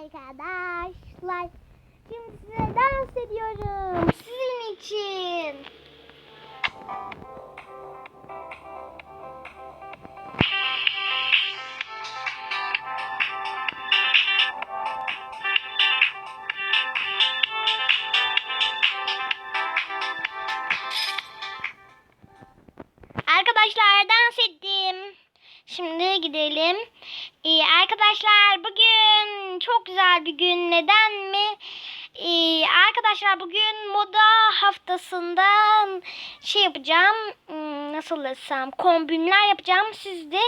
arkadaşlar. Şimdi size dans ediyorum. Sizin için. Arkadaşlar dans ettim. Şimdi gidelim. Ee, arkadaşlar bugün çok güzel bir gün. Neden mi? Ee, arkadaşlar bugün moda haftasından şey yapacağım. Hmm, Nasıl desem kombinler yapacağım. Siz de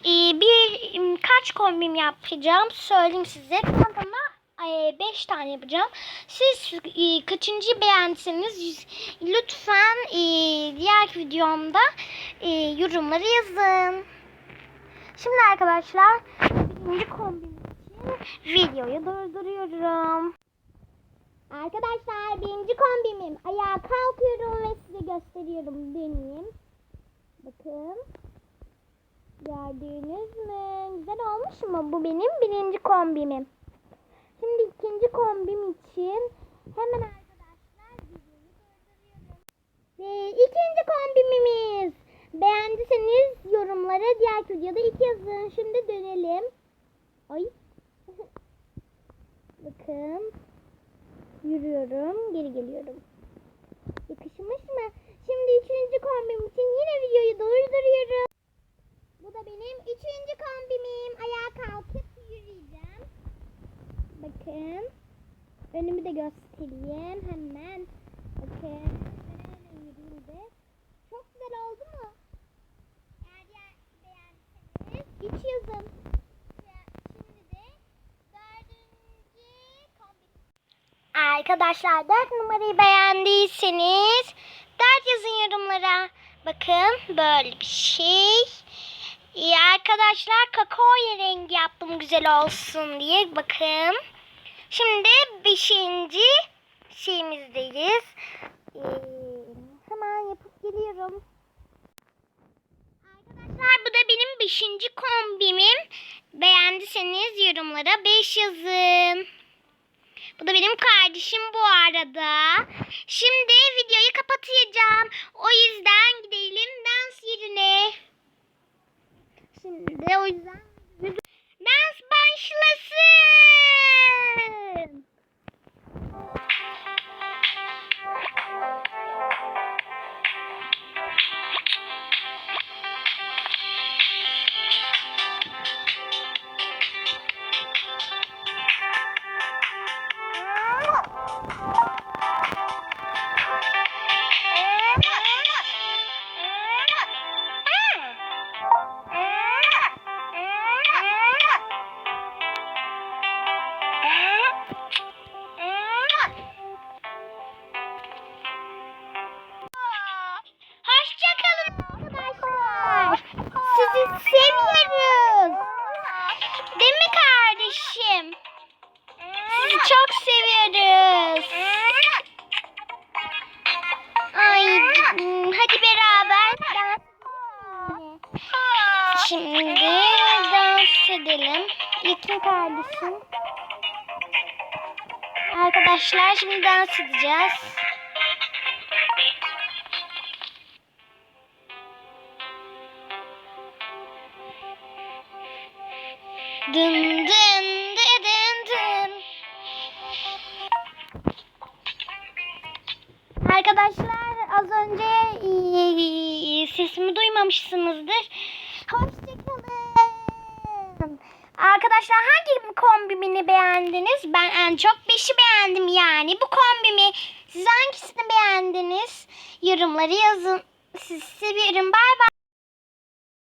e, bir m, kaç kombin yapacağım söyleyeyim size. Çantama 5 tane yapacağım. Siz e, kaçıncı beğendiyseniz yüz- lütfen e, diğer videomda e, yorumları yazın. Şimdi arkadaşlar birinci kombin videoyu durduruyorum. Arkadaşlar birinci kombimim. Ayağa kalkıyorum ve size gösteriyorum. Deneyeyim. Bakın. Gördünüz mü? Güzel olmuş mu? Bu benim birinci kombimim. Şimdi ikinci kombim için hemen arkadaşlar videoyu durduruyorum. Ve ikinci kombimimiz. Beğendiyseniz yorumlara diğer videoda ilk yazın. Şimdi dönelim. Ay. Bakın. Yürüyorum. Geri geliyorum. Yakışmış mı? Şimdi üçüncü kombim için yine videoyu durduruyorum. Bu da benim üçüncü kombimim. Ayağa kalkıp yürüyeceğim. Bakın. Önümü de göstereyim hemen. Bakın. Çok güzel oldu mu? Eğer beğendiyseniz üç yazın. Şimdi de dördüncü kombin. Arkadaşlar dört numarayı beğendiyseniz dört yazın yorumlara. Bakın böyle bir şey. İyi arkadaşlar kakao rengi yaptım güzel olsun diye. Bakın. Şimdi beşinci şeyimizdeyiz. Ee, hemen yapıp geliyorum. Arkadaşlar bu da benim beşinci kombimim. Beğendiyseniz yorumlara 5 yazın. Bu da benim kardeşim bu arada. Şimdi videoyu kapatacağım. O yüzden gidelim dans yerine. Şimdi o yüzden beraber dans. Şimdi dans edelim. İlkin kardeşim. Arkadaşlar şimdi dans edeceğiz. Dın dın dı dın dın. Arkadaşlar az önce sesimi duymamışsınızdır. Hoşçakalın. Arkadaşlar hangi kombimini beğendiniz? Ben en çok 5'i beğendim yani. Bu kombimi siz hangisini beğendiniz? Yorumları yazın. Sizi seviyorum. Bay bay.